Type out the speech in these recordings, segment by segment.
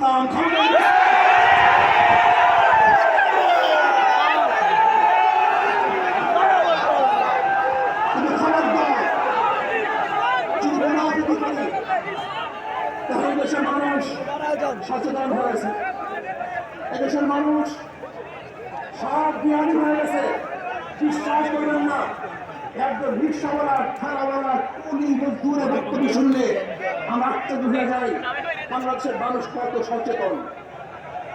মুনাফিকি দেশের মানুষ সচেতন হয়েছে। মানুষ সব জ্ঞানী হয়ে গেছে বিশ্বাস করবেন না একজন রিক্সাওয়ালা ঠেলাওয়ালা কুলি মজদুরে বক্তব্য শুনলে আমরা আত্মীয় হয়ে যাই বাংলাদেশের মানুষ কত সচেতন?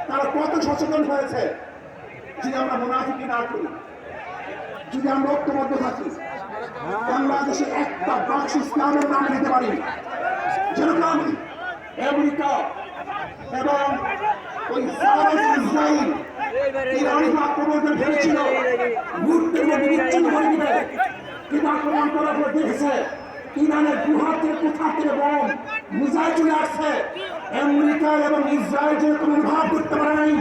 তারা কত সচেতন হয়েছে? যদি আমরা মুনাফিকি না করি, যদি আমরা ঐক্যবদ্ধ থাকি, বাংলাদেশে একটা বাক্স ইসলামের নাম দিতে পারি। যেরকম আমেরিকা এবং ওই ইসরায়েল ইরানি আক্রমণকে ভেবেছিল মুহূর্তের মধ্যে বিচ্ছিন্ন করে দিবে। কিন্তু আক্রমণ করার পর দেখেছে, ইরানের কোথা থেকে বম চলে ইসরায়েল যে কোনো ভাব করতে পারে নাই।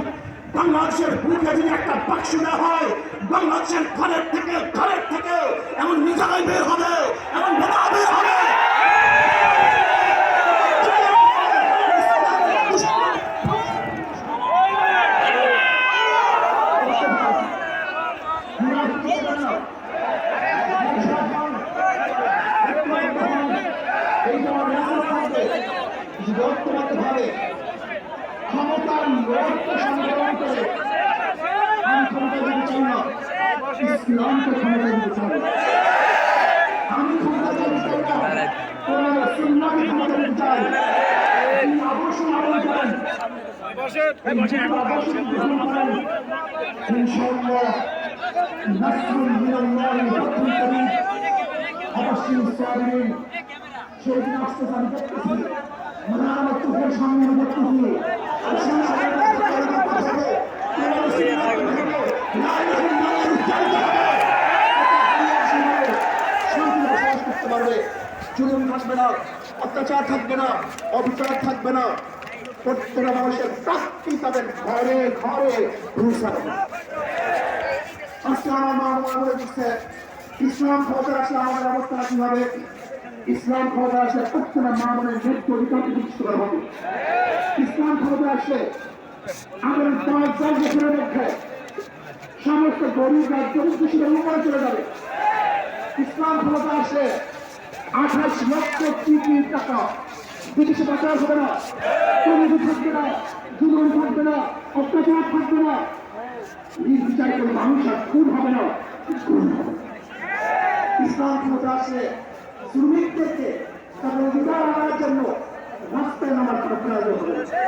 বাংলাদেশের বুকে যদি একটা বাক্স দেওয়া হয়, বাংলাদেশের ঘরের থেকে ঘরের থেকে এমন মিসাইল বের হবে, এমন বোমা বের হবে। ভাবে ক্ষমতার লক্ষ্য সংগ্রহ করে আমি ক্ষমতা দিতে চাই না ইসলামকে ক্ষমতা দিতে চাই আমি ক্ষমতা দিতে চাই না কোন সুন্নাকে ক্ষমতা দিতে চাই তিনি অবশ্যই আমল করেন ইনশাআল্লাহ নাসরুল মিনাল্লাহি ওয়া করিম অবশ্যই সাবিরিন সেই দিন আমি দেখতেছি চোখের সামনে দেখতেছি জুলুম থাকবে না অত্যাচার থাকবে না অবিচার থাকবে না প্রত্যেকটা মানুষের প্রাপ্তি তাদের ঘরে ঘরে পৌঁছাবে আজকে আমার মা ইসলাম ক্ষমতা আসলে আমাদের অবস্থা কীভাবে? ইসলাম ক্ষমতা আসলে প্রত্যেকটা মা মনের মৃত্যু অধিকার প্রতিষ্ঠিত করা হবে। ইসলাম ক্ষমতা আসলে আমাদের পাঁচ দশ বছরের মধ্যে সমস্ত গরিব রাজ্য কৃষিদের উপরে চলে যাবে। ইসলাম ক্ষমতা আসলে আঠাশ লক্ষ কোটি টাকা। বিদেশে বাঁচার হবে না দুর্নীতি থাকবে না জুলুম থাকবে না, অত্যাচার থাকবে না। নির্বিচার কোনো মানুষ আর খুন হবে না। ইসলাম ক্ষমতা আসলে শ্রমিকদেরকে তাদের অধিকার আনার জন্য রাস্তায় নামার প্রয়োজন।